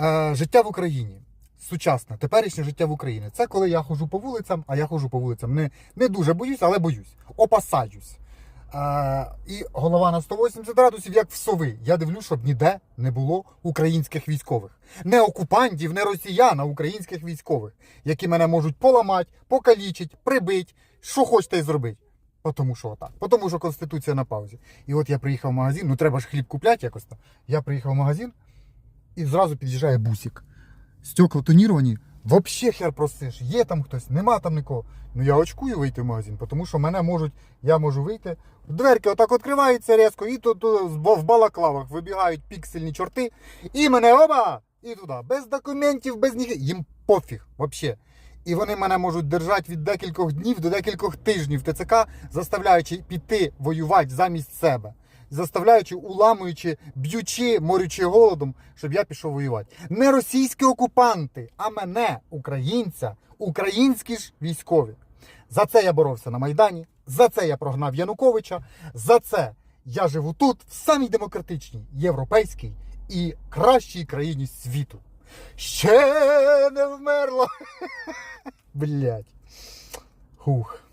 Е, життя в Україні. Сучасне, теперішнє життя в Україні. Це коли я ходжу по вулицям, а я ходжу по вулицям. Не, не дуже боюсь, але боюсь. Опасаюсь. Е, і голова на 180 градусів, як в сови. Я дивлюсь, щоб ніде не було українських військових. Не окупантів, не росіян, а українських військових, які мене можуть поламати, покалічити, прибити, що хочете і зробити. Тому що отак. Тому що Конституція на паузі. І от я приїхав в магазин, ну треба ж хліб купляти якось. Я приїхав в магазин і зразу під'їжджає бусик. Стекла тоніровані, вообще хер просиш, є там хтось, нема там нікого. Ну я очкую вийти в магазин, тому що мене можуть, я можу вийти. Дверки отак відкриваються різко, і тут тут в балаклавах вибігають піксельні чорти, і мене оба! І туди. Без документів, без ніг. Їм пофіг, взагалі. І вони мене можуть держати від декількох днів до декількох тижнів ТЦК, заставляючи піти воювати замість себе. Заставляючи, уламуючи, б'ючи, морючи голодом, щоб я пішов воювати. Не російські окупанти, а мене, українця, українські ж військові. За це я боровся на Майдані, за це я прогнав Януковича, за це я живу тут, в самій демократичній, європейській і кращій країні світу. Ще не вмерла. Блять. Хух.